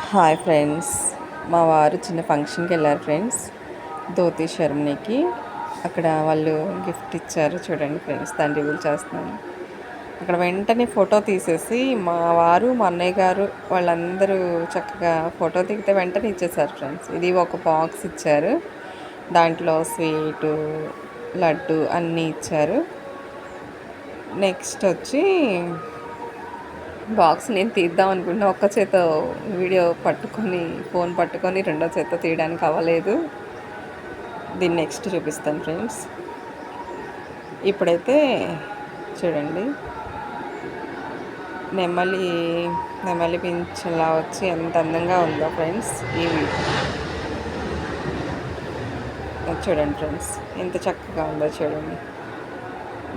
Hi friends. మా వారు చిన్న ఫంక్షన్కి వెళ్ళారు ఫ్రెండ్స్. ధోతి శర్మనికి. అక్కడ వాళ్ళు గిఫ్ట్ ఇచ్చారు చూడండి ఫ్రెండ్స్. తండ్రి రివీల్ చేస్తున్నాను అక్కడ వెంటనే ఫోటో తీసేసి మా వారు మా అన్నయ్య గారు వాళ్ళందరూ చక్కగా ఫోటో దిగితే వెంటనే ఇచ్చేసారు ఫ్రెండ్స్. ఇది ఒక బాక్స్ ఇచ్చారు. దాంట్లో స్వీటు లడ్డు అన్నీ ఇచ్చారు. నెక్స్ట్ వచ్చి బాక్స్ నేను తీద్దాం అనుకుంటున్నా ఒక్క చేత వీడియో పట్టుకొని ఫోన్ పట్టుకొని రెండో చేత తీయడానికి అవ్వలేదు. దీన్ని నెక్స్ట్ చూపిస్తాను ఫ్రెండ్స్. ఇప్పుడైతే చూడండి. నెమ్మలి నెమ్మలి పింఛన్లా వచ్చి ఎంత అందంగా ఉందో ఫ్రెండ్స్ ఈ చూడండి ఫ్రెండ్స్ ఎంత చక్కగా ఉందో చూడండి.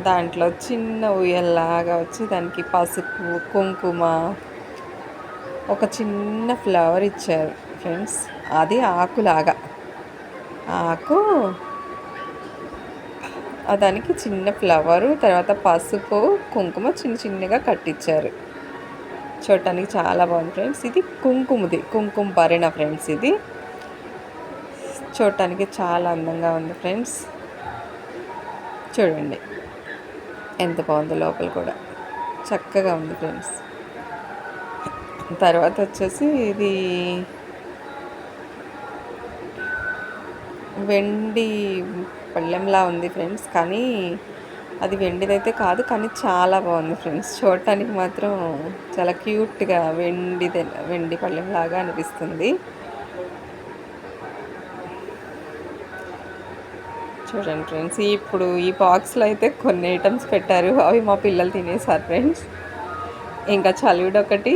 దాంట్లో చిన్న ఉయ్యల్లాగా వచ్చి దానికి పసుపు కుంకుమ ఒక చిన్న ఫ్లవర్ ఇచ్చారు ఫ్రెండ్స్ అది ఆకులాగా. ఆకు దానికి చిన్న ఫ్లవరు తర్వాత పసుపు కుంకుమ చిన్న చిన్నగా కట్టించారు చూడటానికి చాలా బాగుంది ఫ్రెండ్స్ ఇది కుంకుమది. కుంకుమ భరిణ ఫ్రెండ్స్ ఇది. చూడటానికి చాలా అందంగా ఉంది ఫ్రెండ్స్ చూడండి. ఎంత బాగుందో లోపల కూడా. చక్కగా ఉంది ఫ్రెండ్స్. తర్వాత వచ్చేసి ఇది వెండి పళ్ళెంలా ఉంది ఫ్రెండ్స్. కానీ అది వెండిదైతే కాదు కానీ చాలా బాగుంది ఫ్రెండ్స్. చూడటానికి మాత్రం చాలా క్యూట్గా వెండిది వెండి పళ్ళెంలాగా అనిపిస్తుంది. చూడండి ఫ్రెండ్స్ ఇప్పుడు ఈ బాక్స్లో అయితే కొన్ని ఐటమ్స్ పెట్టారు. అవి మా పిల్లలు తినేసారు ఫ్రెండ్స్ ఇంకా చలివిడ ఒకటి